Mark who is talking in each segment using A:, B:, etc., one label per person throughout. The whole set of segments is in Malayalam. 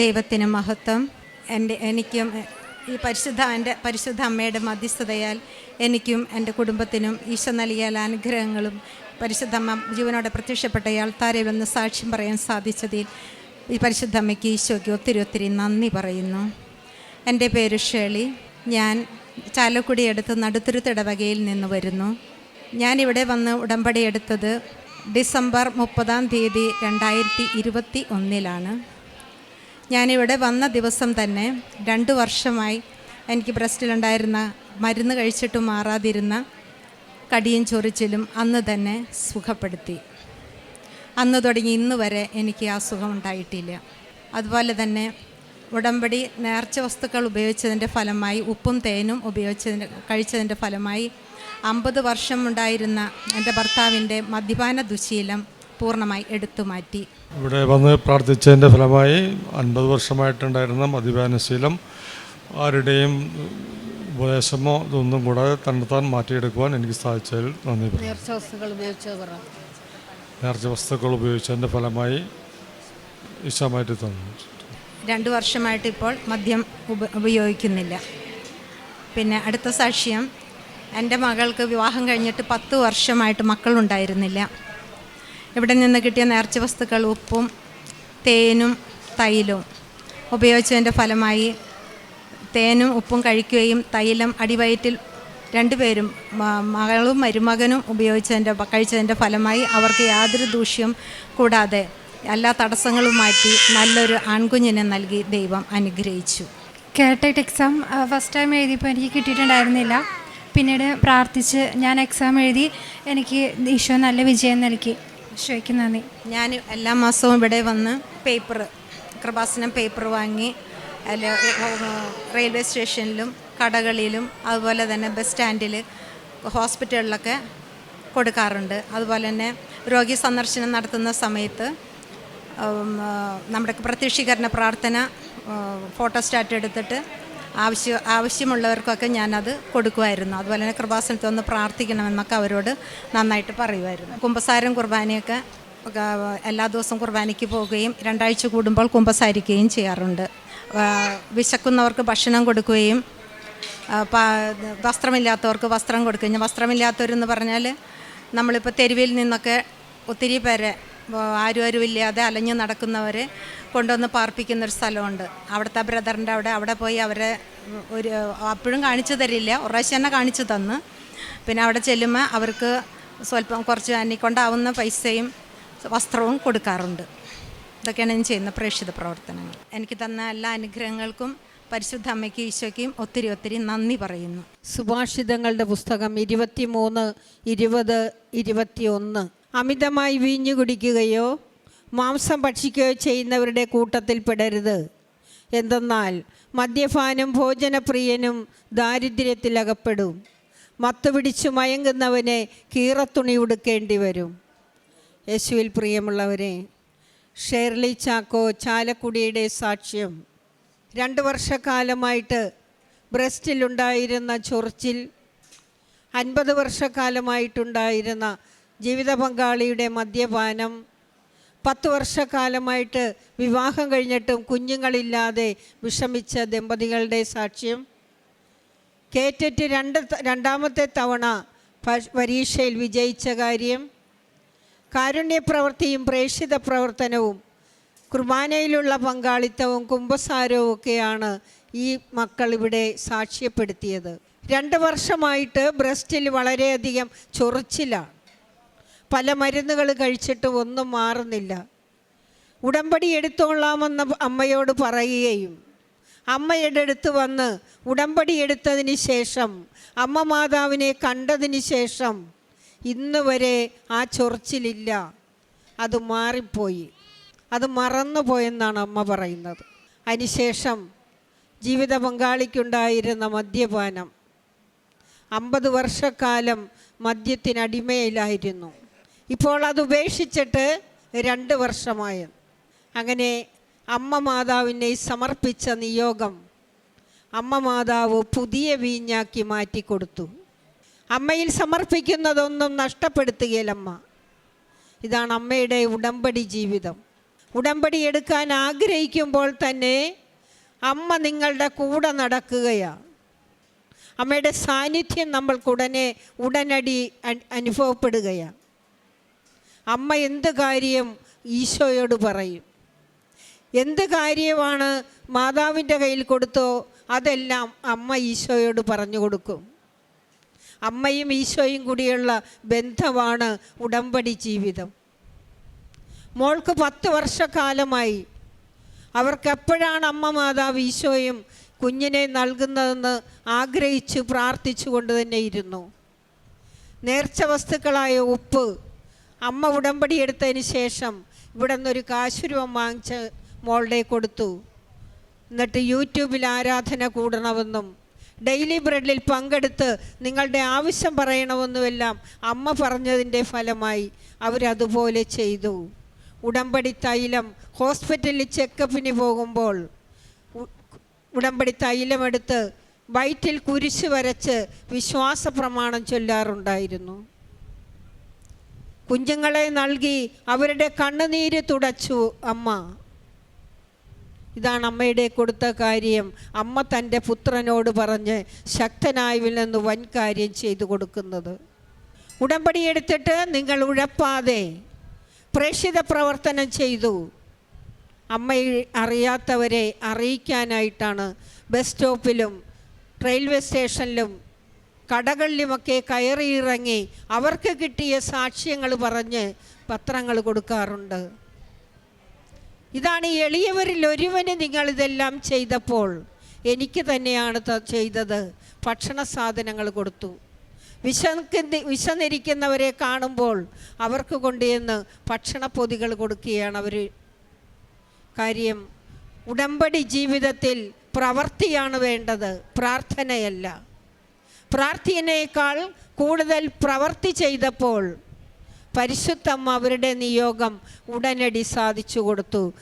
A: ദൈവത്തിന് മഹത്വം. എന്റെ എനിക്കും ഈ പരിശുദ്ധ എന്റെ പരിശുദ്ധ അമ്മയുടെ മധ്യസ്ഥതയാൽ എനിക്കും എന്റെ കുടുംബത്തിനും ഈശ നൽകിയ അനുഗ്രഹങ്ങളും പരിശുദ്ധ അമ്മ ജീവനോടെ പ്രത്യക്ഷപ്പെട്ടയാൾ താരെ വന്ന് സാക്ഷ്യം പറയാൻ സാധിച്ചതിൽ ഈ പരിശുദ്ധ അമ്മയ്ക്ക് ഈശോയ്ക്ക് ഒത്തിരി ഒത്തിരി നന്ദി പറയുന്നു. എന്റെ പേര് ഷേളി. ഞാൻ ചാലക്കുടി അടുത്ത് നടുത്തുരുത്തിടവകയിൽ നിന്ന് വരുന്നു. ഞാനിവിടെ വന്ന് ഉടമ്പടി എടുത്തത് ഡിസംബർ മുപ്പതാം തീയതി രണ്ടായിരത്തി ഇരുപത്തി ഒന്നിലാണ്. ഞാനിവിടെ വന്ന ദിവസം തന്നെ രണ്ട് വർഷമായി എനിക്ക് ബ്രസ്റ്റിലുണ്ടായിരുന്ന മരുന്ന് കഴിച്ചിട്ട് മാറാതിരുന്ന കടിയും ചൊറിച്ചിലും അന്ന് തന്നെ സുഖപ്പെടുത്തി. അന്ന് തുടങ്ങി ഇന്ന് വരെ എനിക്ക് ആ സുഖം ഉണ്ടായിട്ടില്ല. അതുപോലെ തന്നെ ഉടമ്പടി നേർച്ച വസ്തുക്കൾ ഉപയോഗിച്ചതിന്റെ ഫലമായി ഉപ്പും തേനും ഉപയോഗിച്ചതിന്റെ കഴിച്ചതിന്റെ ഫലമായി അമ്പത് വർഷം ഉണ്ടായിരുന്ന എന്റെ ഭർത്താവിന്റെ മദ്യപാന ദുശീലം പൂർണമായി എടുത്തു മാറ്റി.
B: ഇവിടെ വന്ന് പ്രാർത്ഥിച്ചതിന്റെ ഫലമായി അൻപത് വർഷമായിട്ടുണ്ടായിരുന്ന മദ്യപാനശീലം ആരുടെയും ഉപദേശമോ ഇതൊന്നും കൂടാതെ തന്നെത്താൻ മാറ്റിയെടുക്കുവാൻ എനിക്ക് സാധിച്ചതിൽ നന്ദി
C: നേർച്ച വസ്തുക്കൾ
B: നേർച്ച ഉപയോഗിച്ചതിന്റെ ഫലമായി ഈശോ മാറ്റി തന്നു
A: രണ്ട് വർഷമായിട്ട് ഇപ്പോൾ മദ്യം ഉപയോഗിക്കുന്നില്ല. പിന്നെ അടുത്ത സാക്ഷ്യം എന്റെ മകൾക്ക് വിവാഹം കഴിഞ്ഞിട്ട് പത്ത് വർഷമായിട്ട് മക്കളുണ്ടായിരുന്നില്ല. ഇവിടെ നിന്ന് കിട്ടിയ നേർച്ച വസ്തുക്കൾ? ഉപ്പും തേനും തൈലവും ഉപയോഗിച്ചതിന്റെ ഫലമായി തേനും ഉപ്പും കഴിക്കുകയും തൈലം അടിവയറ്റിൽ രണ്ടുപേരും മകളും മരുമകനും ഉപയോഗിച്ചതിന്റെ കഴിച്ചതിന്റെ ഫലമായി അവർക്ക് യാതൊരു ദൂഷ്യം കൂടാതെ എല്ലാ തടസ്സങ്ങളും മാറ്റി നല്ലൊരു ആൺകുഞ്ഞിനെ നൽകി ദൈവം അനുഗ്രഹിച്ചു.
D: കേട്ടറ്റ് എക്സാം ഫസ്റ്റ് ടൈം എഴുതിയപ്പോൾ എനിക്ക് കിട്ടിയിട്ടുണ്ടായിരുന്നില്ല. പിന്നീട് പ്രാർത്ഥിച്ച് ഞാൻ എക്സാം എഴുതി എനിക്ക് ഈശോ നല്ല വിജയം നൽകി. ഈശോയ്ക്ക് നന്ദി.
A: ഞാൻ എല്ലാ മാസവും ഇവിടെ വന്ന് പേപ്പർ കൃപാസനം പേപ്പർ വാങ്ങി അല്ല റെയിൽവേ സ്റ്റേഷനിലും കടകളിലും അതുപോലെ തന്നെ ബസ് സ്റ്റാൻഡിൽ ഹോസ്പിറ്റലിലൊക്കെ കൊടുക്കാറുണ്ട്. അതുപോലെ തന്നെ രോഗി സന്ദർശനം നടത്തുന്ന സമയത്ത് നമ്മുടെ പ്രത്യക്ഷീകരണ പ്രാർത്ഥന ഫോട്ടോ ഫോട്ടോസ്റ്റാറ്റ് എടുത്തിട്ട് ആവശ്യ ആവശ്യമുള്ളവർക്കൊക്കെ ഞാനത് കൊടുക്കുമായിരുന്നു. അതുപോലെ തന്നെ കൃപാസനത്തിൽ ഒന്ന് പ്രാർത്ഥിക്കണമെന്നൊക്കെ അവരോട് നന്നായിട്ട് പറയുമായിരുന്നു. കുമ്പസാരം കുർബാനയൊക്കെ എല്ലാ ദിവസവും കുർബാനയ്ക്ക് പോവുകയും രണ്ടാഴ്ച കൂടുമ്പോൾ കുമ്പസാരിക്കുകയും ചെയ്യാറുണ്ട്. വിശക്കുന്നവർക്ക് ഭക്ഷണം കൊടുക്കുകയും വസ്ത്രമില്ലാത്തവർക്ക് വസ്ത്രം കൊടുക്കുകയും. വസ്ത്രമില്ലാത്തവരെന്ന് പറഞ്ഞാൽ നമ്മളിപ്പോൾ തെരുവിൽ നിന്നൊക്കെ ഒത്തിരി പേരെ ആരും ആരും ഇല്ലാതെ അലഞ്ഞു നടക്കുന്നവരെ കൊണ്ടുവന്ന് പാർപ്പിക്കുന്ന ഒരു സ്ഥലമുണ്ട്. അവിടുത്തെ ബ്രദറിന്റെ അവിടെ അവിടെ പോയി അവരെ ഒരു അപ്പോഴും കാണിച്ചു തരില്ല. ഒരാഴ്ച തന്നെ കാണിച്ചു തന്ന്. പിന്നെ അവിടെ ചെല്ലുമ്പോൾ അവർക്ക് സ്വല്പം കുറച്ച് അന്നിക്കൊണ്ടാവുന്ന പൈസയും വസ്ത്രവും കൊടുക്കാറുണ്ട്. ഇതൊക്കെയാണ് ഞാൻ ചെയ്യുന്ന പ്രേക്ഷിത പ്രവർത്തനങ്ങൾ. എനിക്ക് തന്ന എല്ലാ അനുഗ്രഹങ്ങൾക്കും പരിശുദ്ധ അമ്മയ്ക്ക് ഈശോയ്ക്കും ഒത്തിരി ഒത്തിരി നന്ദി പറയുന്നു.
E: സുഭാഷിതങ്ങളുടെ പുസ്തകം ഇരുപത്തി മൂന്ന് ഇരുപത് ഇരുപത്തിയൊന്ന്. അമിതമായി വീഞ്ഞു കുടിക്കുകയോ മാംസം ഭക്ഷിക്കുകയോ ചെയ്യുന്നവരുടെ കൂട്ടത്തിൽ പെടരുത്. എന്തെന്നാൽ മദ്യപാനം ഭോജനപ്രിയനും ദാരിദ്ര്യത്തിലകപ്പെടും മത്തുപിടിച്ചു മയങ്ങുന്നവനെ കീറത്തുണി ഉടുക്കേണ്ടി വരും. യേശുവിൽ പ്രിയമുള്ളവരെ ഷേർലി ചാക്കോ ചാലക്കുടിയുടെ സാക്ഷ്യം. രണ്ട് വർഷക്കാലമായിട്ട് ബ്രസ്റ്റിലുണ്ടായിരുന്ന ചൊറിച്ചിൽ അൻപത് വർഷക്കാലമായിട്ടുണ്ടായിരുന്ന ജീവിത പങ്കാളിയുടെ മദ്യപാനം പത്ത് വർഷക്കാലമായിട്ട് വിവാഹം കഴിഞ്ഞിട്ടും കുഞ്ഞുങ്ങളില്ലാതെ വിഷമിച്ച ദമ്പതികളുടെ സാക്ഷ്യം. കേറ്ററ്റ് രണ്ട് രണ്ടാമത്തെ തവണ പരീക്ഷയിൽ വിജയിച്ച കാര്യം. കാരുണ്യപ്രവൃത്തിയും പ്രേക്ഷിത പ്രവർത്തനവും കുർബാനയിലുള്ള പങ്കാളിത്തവും കുംഭസാരവും ഒക്കെയാണ് ഈ മക്കൾ ഇവിടെ സാക്ഷ്യപ്പെടുത്തിയത്. രണ്ട് വർഷമായിട്ട് ബ്രസ്റ്റിൽ വളരെയധികം ചൊറിച്ചിലാണ്. പല മരുന്നുകൾ കഴിച്ചിട്ട് ഒന്നും മാറുന്നില്ല. ഉടമ്പടി എടുത്തോളാമെന്ന് അമ്മയോട് പറയുകയും അമ്മയുടെ അടുത്ത് വന്ന് ഉടമ്പടി എടുത്തതിന് ശേഷം അമ്മ മാതാവിനെ കണ്ടതിന് ശേഷം ഇന്ന് വരെ ആ ചൊറിച്ചിലില്ല. അത് മാറിപ്പോയി. അത് മറന്നു പോയെന്നാണ് അമ്മ പറയുന്നത്. അതിനുശേഷം ജീവിത പങ്കാളിക്കുണ്ടായിരുന്ന മദ്യപാനം. അമ്പത് വർഷക്കാലം മദ്യത്തിനടിമയിലായിരുന്നു. ഇപ്പോൾ അത് ഉപേക്ഷിച്ചിട്ട് രണ്ട് വർഷമായി. അങ്ങനെ അമ്മ മാതാവിനെ സമർപ്പിച്ച നിയോഗം അമ്മ മാതാവ് പുതിയ വീഞ്ഞാക്കി മാറ്റിക്കൊടുത്തു അമ്മയിൽ സമർപ്പിക്കുന്നതൊന്നും നഷ്ടപ്പെടുത്തുകയില്ലമ്മ. ഇതാണ് അമ്മയുടെ ഉടമ്പടി ജീവിതം. ഉടമ്പടി എടുക്കാൻ ആഗ്രഹിക്കുമ്പോൾ തന്നെ അമ്മ നിങ്ങളുടെ കൂടെ നടക്കുകയാണ് അമ്മയുടെ സാന്നിധ്യം നമ്മൾക്ക് ഉടനെ ഉടനടി അനുഭവപ്പെടുകയാണ് അമ്മ എന്ത് കാര്യം ഈശോയോട് പറയും? എന്ത് കാര്യമാണ് മാതാവിന്റെ കയ്യിൽ കൊടുത്തോ അതെല്ലാം അമ്മ ഈശോയോട് പറഞ്ഞു കൊടുക്കും. അമ്മയും ഈശോയും കൂടിയുള്ള ബന്ധമാണ് ഉടമ്പടി ജീവിതം. മോൾക്ക് പത്ത് വർഷക്കാലമായി. അവർക്കെപ്പോഴാണ് അമ്മ മാതാവ് ഈശോയും കുഞ്ഞിനെ നൽകുന്നതെന്ന് ആഗ്രഹിച്ച് പ്രാർത്ഥിച്ചു കൊണ്ട് തന്നെ ഇരുന്നു. നേർച്ച വസ്തുക്കളായ ഉപ്പ് അമ്മ ഉടമ്പടി എടുത്തതിന് ശേഷം ഇവിടെ നിന്നൊരു കാശുരൂപം വാങ്ങിച്ച് മോളുടെ കൊടുത്തു. എന്നിട്ട് യൂട്യൂബിൽ ആരാധന കൂടണമെന്നും ഡെയിലി ബ്രെഡിൽ പങ്കെടുത്ത് നിങ്ങളുടെ ആവശ്യം പറയണമെന്നുമെല്ലാം അമ്മ പറഞ്ഞതിന്റെ ഫലമായി അവരതുപോലെ ചെയ്തു. ഉടമ്പടി തൈലം ഹോസ്പിറ്റലിൽ ചെക്കപ്പിന് പോകുമ്പോൾ ഉടമ്പടി തൈലമെടുത്ത് വയറ്റിൽ കുരിശ് വരച്ച് വിശ്വാസ പ്രമാണം ചൊല്ലാറുണ്ടായിരുന്നു. കുഞ്ഞുങ്ങളെ നൽകി അവരുടെ കണ്ണുനീര് തുടച്ചു അമ്മ. ഇതാണ് അമ്മയുടെ കൊടുത്ത കാര്യം. അമ്മ തന്റെ പുത്രനോട് പറഞ്ഞ് ശക്തനായവിൽ നിന്ന് വൻ കാര്യം ചെയ്തു കൊടുക്കുന്നത്. ഉടമ്പടി എടുത്തിട്ട് നിങ്ങൾ ഉഴപ്പാതെ പ്രേക്ഷിത പ്രവർത്തനം ചെയ്തു. അമ്മ അറിയാത്തവരെ അറിയിക്കാനായിട്ടാണ് ബസ് സ്റ്റോപ്പിലും റെയിൽവേ സ്റ്റേഷനിലും കടകളിലുമൊക്കെ കയറിയിറങ്ങി അവർക്ക് കിട്ടിയ സാക്ഷ്യങ്ങൾ പറഞ്ഞ് പത്രങ്ങൾ കൊടുക്കാറുണ്ട്. ഇതാണ് എളിയവരിൽ ഒരുവന് നിങ്ങൾ ഇതെല്ലാം ചെയ്തപ്പോൾ എനിക്ക് തന്നെയാണ് ചെയ്തത്. ഭക്ഷണ സാധനങ്ങൾ കൊടുത്തു. വിശക്കുന്ന വിശന്നിരിക്കുന്നവരെ കാണുമ്പോൾ അവർക്ക് കൊണ്ടുചെന്ന് ഭക്ഷണപ്പൊതികൾ കൊടുക്കുകയാണ് അവർ കാര്യം ഉടമ്പടി ജീവിതത്തിൽ പ്രവൃത്തിയാണ് വേണ്ടത് പ്രാർത്ഥനയല്ല. പ്രാർത്ഥനയേക്കാൾ കൂടുതൽ പ്രവർത്തി ചെയ്തപ്പോൾ പരിശുദ്ധമ്മ അവരുടെ നിയോഗം ഉടനടി സാധിച്ചു കൊടുത്തു.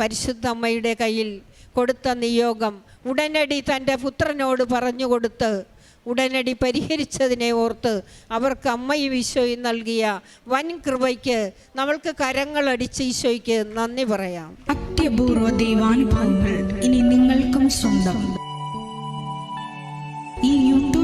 E: പരിശുദ്ധമ്മയുടെ കയ്യിൽ കൊടുത്ത നിയോഗം ഉടനടി തന്റെ പുത്രനോട് പറഞ്ഞു കൊടുത്ത് ഉടനടി പരിഹരിച്ചതിനെ ഓർത്ത് അവർക്ക് അമ്മയും ഈശോയും നൽകിയ വൻ കൃപയ്ക്ക് നമ്മൾക്ക് കരങ്ങളടിച്ച് ഈശോയ്ക്ക് നന്ദി പറയാം.
C: അത്യപൂർവ ദൈവാനുഭവങ്ങൾ ഇനി നിങ്ങൾക്കും സ്വന്തം. ഈ